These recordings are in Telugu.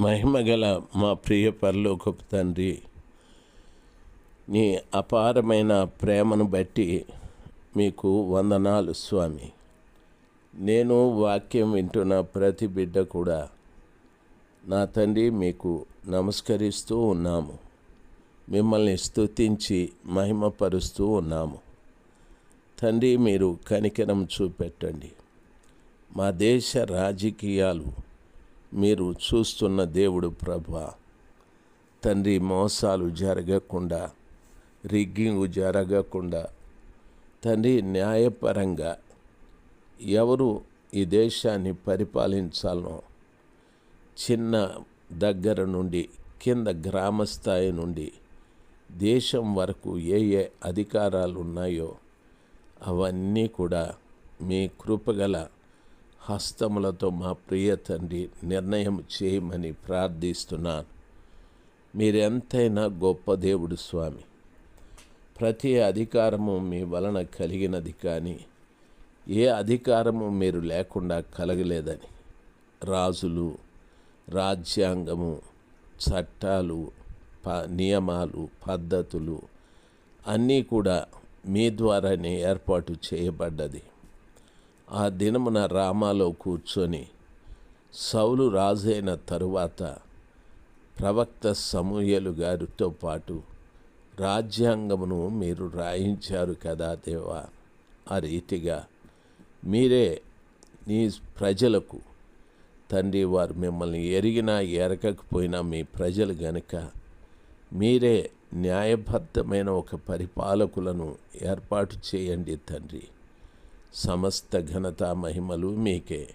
మహిమగల మా ప్రియ పరలోకపు తండ్రి నీ అపారమైన ప్రేమను బట్టి మీకు వందనాలు స్వామి. నేను వాక్యం వింటున్న ప్రతి బిడ్డ కూడా నా తండ్రి మీకు నమస్కరిస్తూ ఉన్నాము. మిమ్మల్ని స్తుతించి మహిమపరుస్తూ ఉన్నాము. తండ్రి మీరు కనికరం చూపెట్టండి. మా దేశ రాజకీయాలు మీరు చూస్తున్న దేవుడు ప్రభా. తండ్రి మోసాలు జరగకుండా రిగ్గింగ్ జరగకుండా తండ్రి న్యాయపరంగా ఎవరు ఈ దేశాన్ని పరిపాలించాలనో చిన్న దగ్గర నుండి కింద గ్రామ స్థాయి నుండి దేశం వరకు ఏ ఏ అధికారాలు ఉన్నాయో అవన్నీ కూడా మీ కృపగల హస్తములతో మా ప్రియ తండ్రి నిర్ణయం చేయమని ప్రార్థిస్తున్నాను. మీరెంతైనా గొప్ప దేవుడు స్వామి. ప్రతి అధికారము మీ వలన కలిగినది కానీ ఏ అధికారము మీరు లేకుండా కలగలేదని. రాజులు రాజ్యాంగము చట్టాలు ప నియమాలు పద్ధతులు అన్నీ కూడా మీ ద్వారానే ఏర్పాటు చేయబడ్డది. ఆ దినమున రామాలో కూర్చొని సౌలు రాజైన తరువాత ప్రవక్త సమూహలు గారితో పాటు రాజ్యాంగమును మీరు రాయించారు కదా దేవా? ఆ రీతిగా మీరే నీ ప్రజలకు తండ్రి వారు మిమ్మల్ని ఎరిగినా ఎరగకపోయినా మీ ప్రజలు గనుక మీరే న్యాయబద్ధమైన ఒక పరిపాలకులను ఏర్పాటు చేయండి తండ్రి. సమస్త ఘనత మహిమలు మీకే.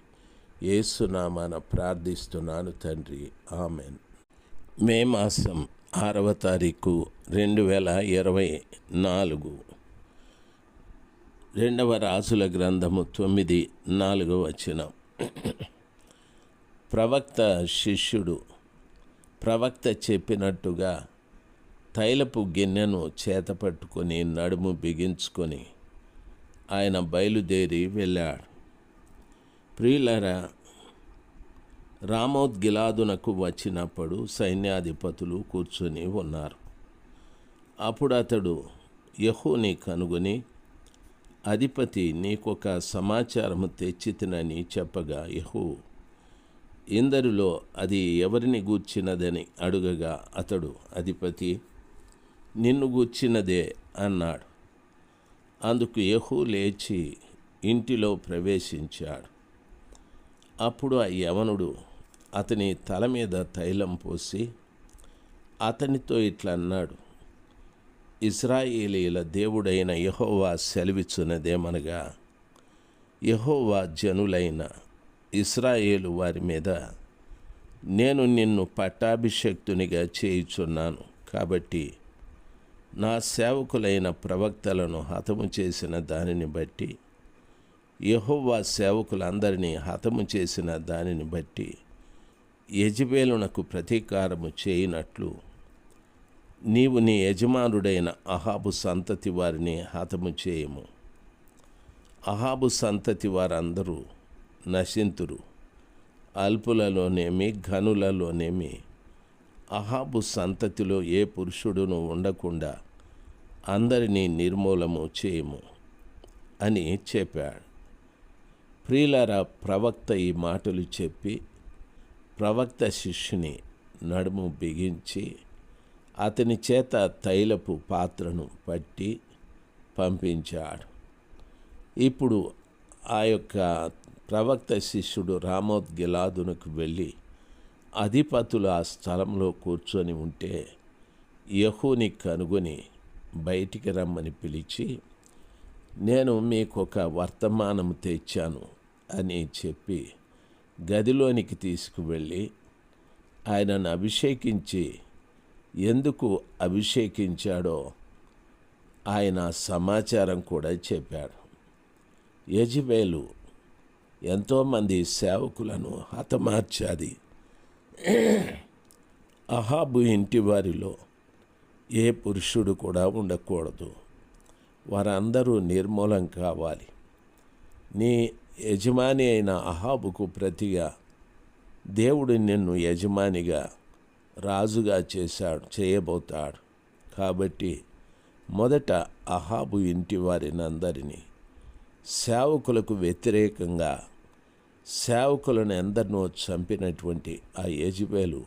ఏసునామాన ప్రార్థిస్తున్నాను తండ్రి. ఆమెన్. మే మాసం ఆరవ తారీఖు రెండు వేల ఇరవై నాలుగు. రెండవ రాసుల గ్రంథము తొమ్మిది నాలుగు వచ్చిన ప్రవక్త శిష్యుడు ప్రవక్త చెప్పినట్టుగా తైలపు గిన్నెను చేతపట్టుకొని నడుము బిగించుకొని ఆయన బయలుదేరి వెళ్ళాడు. ప్రియులరా రామోద్గిలాదునకు వచ్చినప్పుడు సైన్యాధిపతులు కూర్చొని ఉన్నారు. అప్పుడు అతడు యహోని కనుగొని అధిపతి నీకొక సమాచారము తెచ్చితినని చెప్పగా యహో ఇందరిలో అది ఎవరిని గూర్చినదని అడుగగా అతడు అధిపతి నిన్ను గూర్చినదే అన్నాడు. అందుకు యహూ లేచి ఇంటిలో ప్రవేశించాడు. అప్పుడు ఆ యవనుడు అతని తల మీద తైలం పోసి అతనితో ఇట్లా అన్నాడు ఇస్రాయేలీల దేవుడైన యహోవా సెలవిచ్చున్నదేమనగా యహోవా జనులైన ఇస్రాయేలు వారి మీద నేను నిన్ను పట్టాభిషక్తునిగా చేయుచున్నాను. కాబట్టి నా సేవకులైన ప్రవక్తలను హతము చేసిన దానిని బట్టి యహోవా సేవకులందరినీ హతము చేసిన దానిని బట్టి యజబేలునకు ప్రతీకారము చేయనట్లు నీవు నీ యజమానుడైన అహాబు సంతతి వారిని హతము చేయము. అహాబు సంతతి వారందరూ నశింతురు. అల్పులలోనేమి ఘనులలోనేమి అహాబు సంతతిలో ఏ పురుషుడును ఉండకుండా అందరినీ నిర్మూలము చేయము అని చెప్పాడు. ప్రియులార ప్రవక్త ఈ మాటలు చెప్పి ప్రవక్త శిష్యుని నడుము బిగించి అతని చేత తైలపు పాత్రను పట్టి పంపించాడు. ఇప్పుడు ఆ యొక్క ప్రవక్త శిష్యుడు రామోద్గిలాదునకు వెళ్ళి అధిపతులు ఆ స్థలంలో కూర్చొని ఉంటే యహూని కనుగొని బయటికి రమ్మని పిలిచి నేను మీకు ఒక వర్తమానం తెచ్చాను అని చెప్పి గదిలోనికి తీసుకువెళ్ళి ఆయనను అభిషేకించి ఎందుకు అభిషేకించాడో ఆయన సమాచారం కూడా చెప్పాడు. యజ్బేలు ఎంతోమంది సేవకులను హతమార్చాది. అహాబు ఇంటి వారిలో ఏ పురుషుడు కూడా ఉండకూడదు. వారందరూ నిర్మూలం కావాలి. నీ యజమాని అయిన అహాబుకు ప్రతిగా దేవుడు నిన్ను యజమానిగా రాజుగా చేశాడు చేయబోతాడు. కాబట్టి మొదట అహాబు ఇంటి వారిని అందరినీ సేవకులకు వ్యతిరేకంగా సేవకులను ఎందరినో చంపినటువంటి ఆ యజబేలు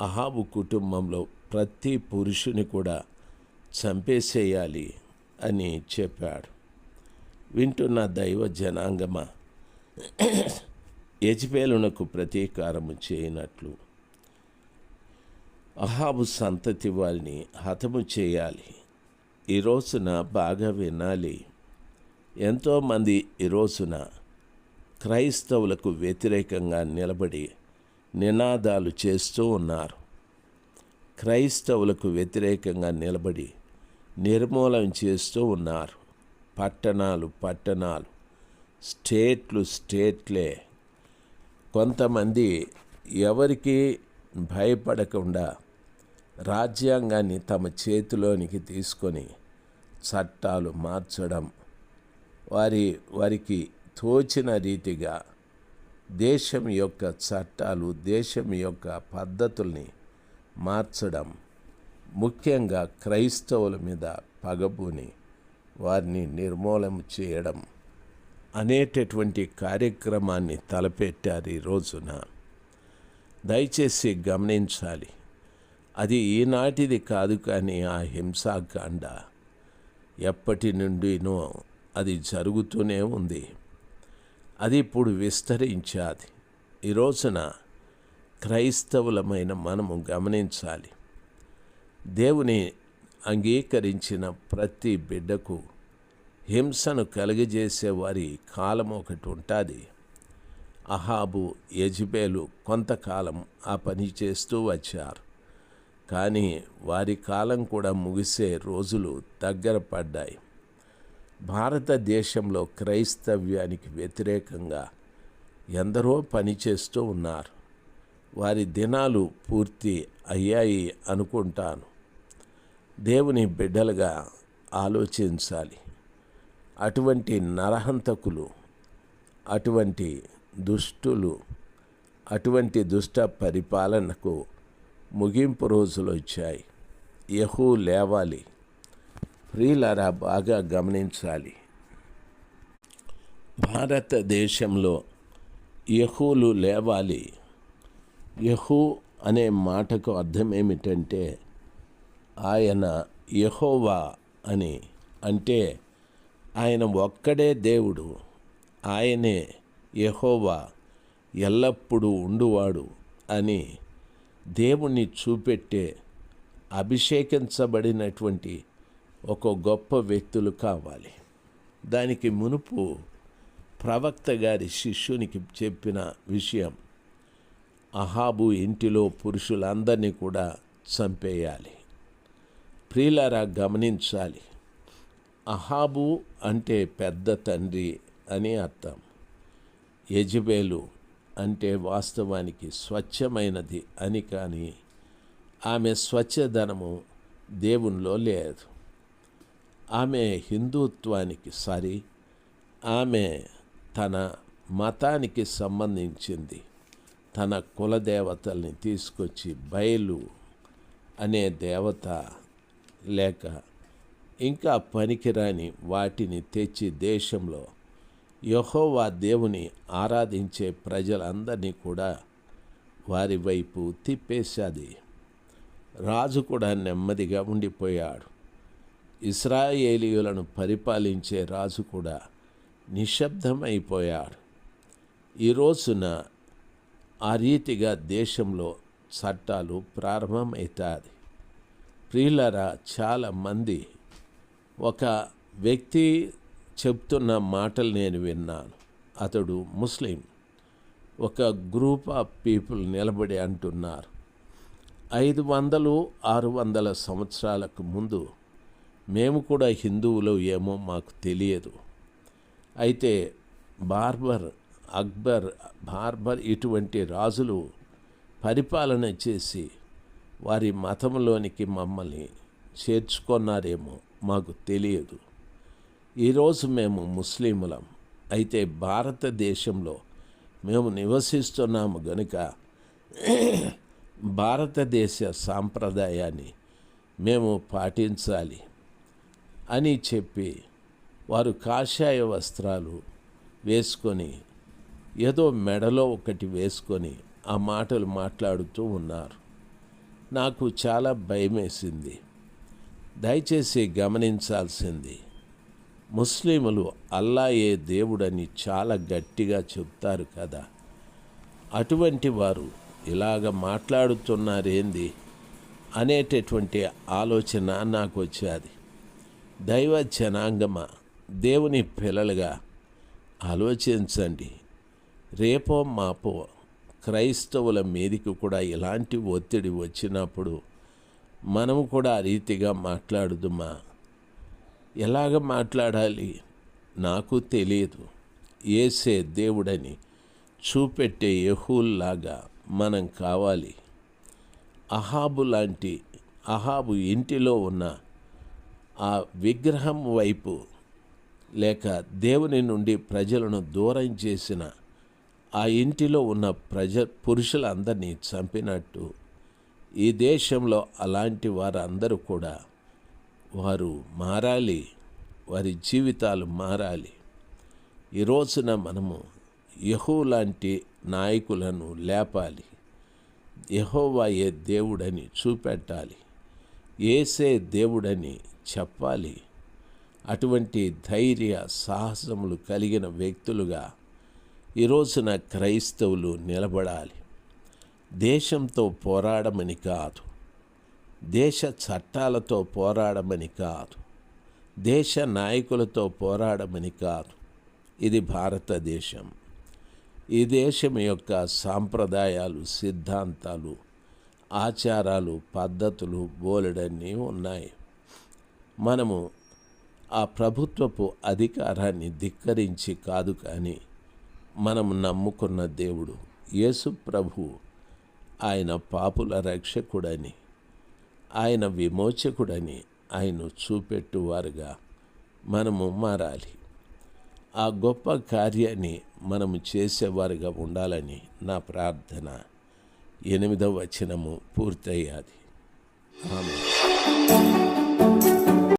అహాబు కుటుంబంలో ప్రతి పురుషుని కూడా చంపేసేయాలి అని చెప్పాడు. వింటున్న దైవ జనాంగమ యజ్బేలునకు ప్రతీకారము చేయనట్లు. అహాబు సంతతి వాళ్ళని హతము చేయాలి. ఈ రోజున బాగా వినాలి. ఎంతోమంది ఈ రోజున క్రైస్తవులకు వ్యతిరేకంగా నిలబడి నినాదాలు చేస్తూ ఉన్నారు. క్రైస్తవులకు వ్యతిరేకంగా నిలబడి నిర్మూలన చేస్తూ ఉన్నారు. పట్టణాలు పట్టణాలు స్టేట్లు స్టేట్లే. కొంతమంది ఎవరికి భయపడకుండా రాజ్యాంగాన్ని తమ చేతిలోనికి తీసుకొని చట్టాలు మార్చడం వారి వారికి తోచిన రీతిగా దేశం యొక్క చట్టాలు దేశం యొక్క పద్ధతుల్ని మార్చడం ముఖ్యంగా క్రైస్తవుల మీద పగబూని వారిని నిర్మూలన చేయడం అనేటటువంటి కార్యక్రమాన్ని తలపెట్టారు ఈ రోజున. దయచేసి గమనించాలి. అది ఈనాటిది కాదు కానీ ఆ హింసాకాండ ఎప్పటి నుండినో అది జరుగుతూనే ఉంది. అది ఇప్పుడు విస్తరించాది. ఈ రోజున క్రైస్తవులమైన మనము గమనించాలి. దేవుని అంగీకరించిన ప్రతి బిడ్డకు హింసను కలుగజేసే వారి కాలం ఒకటి ఉంటుంది. అహాబు యజ్బేలు కొంతకాలం ఆ పని చేస్తూ వచ్చారు. కానీ వారి కాలం కూడా ముగిసే రోజులు దగ్గర పడ్డాయి. భారతదేశంలో క్రైస్తవ్యానికి వ్యతిరేకంగా ఎందరో పనిచేస్తూ ఉన్నారు. వారి దినాలు పూర్తి అయ్యాయి అనుకుంటాను. దేవుని బిడ్డలుగా ఆలోచించాలి. అటువంటి నరహంతకులు అటువంటి దుష్టులు అటువంటి దుష్ట పరిపాలనకు ముగింపు రోజులు వచ్చాయి. యహూ లేవాలి. ప్రియులారా బాగా గమనించాలి. భారతదేశంలో యహూలు లేవాలి. యహూ అనే మాటకు అర్థం ఏమిటంటే ఆయన యహోవా అని. అంటే ఆయన ఒక్కడే దేవుడు. ఆయనే యహోవా ఎల్లప్పుడూ ఉండువాడు అని దేవుణ్ణి చూపెట్టే అభిషేకించబడినటువంటి ఒక గొప్ప వ్యక్తులు కావాలి. దానికి మునుపు ప్రవక్త గారి శిష్యునికి చెప్పిన విషయం అహాబు ఇంటిలో పురుషులందరినీ కూడా చంపేయాలి. ప్రియులారా గమనించాలి. అహాబు అంటే పెద్ద తండ్రి అని అర్థం. యజబేలు అంటే వాస్తవానికి స్వచ్ఛమైనది అని కానీ ఆమె స్వచ్ఛధనము దేవునిలో లేదు. ఆమె హిందుత్వానికి సరి ఆమె తన మతానికి సంబంధించింది. తన కులదేవతల్ని తీసుకొచ్చి బయలు అనే దేవత లేక ఇంకా పనికిరాని వాటిని తెచ్చి దేశంలో యహోవా దేవుని ఆరాధించే ప్రజలందరినీ కూడా వారి వైపు తిప్పేశాది. రాజు కూడా నెమ్మదిగా ఉండిపోయాడు. ఇస్రాయేలీయులను పరిపాలించే రాజు కూడా నిశ్శబ్దమైపోయాడు. ఈ రోజున ఆ రీతిగా దేశంలో చట్టాలు ప్రారంభమవుతుంది ప్రియులరా చాలామంది ఒక వ్యక్తి చెప్తున్న మాటలు నేను విన్నాను. అతడు ముస్లిం ఒక గ్రూప్ ఆఫ్ పీపుల్ నిలబడి అంటున్నారు. ఐదు వందలు ఆరు వందల సంవత్సరాలకు ముందు మేము కూడా హిందువులు ఏమో మాకు తెలియదు. అయితే బార్బర్ అక్బర్ బార్బర్ ఇటువంటి రాజులు పరిపాలన చేసి వారి మతంలోనికి మమ్మల్ని చేర్చుకున్నారేమో మాకు తెలియదు. ఈరోజు మేము ముస్లింలం అయితే భారతదేశంలో మేము నివసిస్తున్నాము గనుక భారతదేశ సాంప్రదాయాన్ని మేము పాటించాలి. అని చెప్పి వారు కాషాయ వస్త్రాలు వేసుకొని ఏదో మెడలో ఒకటి వేసుకొని ఆ మాటలు మాట్లాడుతూ ఉన్నారు. నాకు చాలా భయమేసింది. దయచేసి గమనించాల్సింది. ముస్లిములు అల్లాయే దేవుడని చాలా గట్టిగా చెప్తారు కదా. అటువంటి వారు ఇలాగ మాట్లాడుతున్నారేంది అనేటటువంటి ఆలోచన నాకు వచ్చేది దైవ జనాంగమ? దేవుని పిల్లలుగా ఆలోచించండి. రేపో మాపో క్రైస్తవుల మీదికి కూడా ఇలాంటి ఒత్తిడి వచ్చినప్పుడు మనము కూడా ఆ రీతిగా మాట్లాడుదుమా? ఎలాగ మాట్లాడాలి? నాకు తెలియదు ఏసే దేవుడని చూపెట్టే యహూల్లాగా మనం కావాలి. అహాబు లాంటి అహాబు ఇంటిలో ఉన్న ఆ విగ్రహం వైపు లేక దేవుని నుండి ప్రజలను దూరం చేసిన ఆ ఇంటిలో ఉన్న ప్రజ పురుషులందరినీ చంపినట్టు ఈ దేశంలో అలాంటి వారందరూ కూడా వారు మారాలి వారి జీవితాలు మారాలి. ఈ రోజున మనము యహో లాంటి నాయకులను లేపాలి. యహోవాయే దేవుడని చూపెట్టాలి. ఏసే దేవుడని చెప్పాలి. అటువంటి ధైర్య సాహసములు కలిగిన వ్యక్తులుగా ఈ రోజున క్రైస్తవులు నిలబడాలి. దేశంతో పోరాడమని కాదు. దేశ చట్టాలతో పోరాడమని కాదు. దేశ నాయకులతో పోరాడమని కాదు. ఇది భారతదేశం. ఈ దేశం యొక్క సాంప్రదాయాలు సిద్ధాంతాలు ఆచారాలు పద్ధతులు బోలెడన్నీ ఉన్నాయి. మనము ఆ ప్రభుత్వపు అధికారాన్ని ధిక్కరించి కాదు కానీ మనం నమ్ముకున్న దేవుడు యేసు ప్రభు ఆయన పాపుల రక్షకుడని ఆయన విమోచకుడని ఆయన చూపెట్టువారుగా మనము మారాలి. ఆ గొప్ప కార్యాన్ని మనము చేసేవారుగా ఉండాలని నా ప్రార్థన ఎనిమిదవ వచనము పూర్తయ్యాది. ఆమె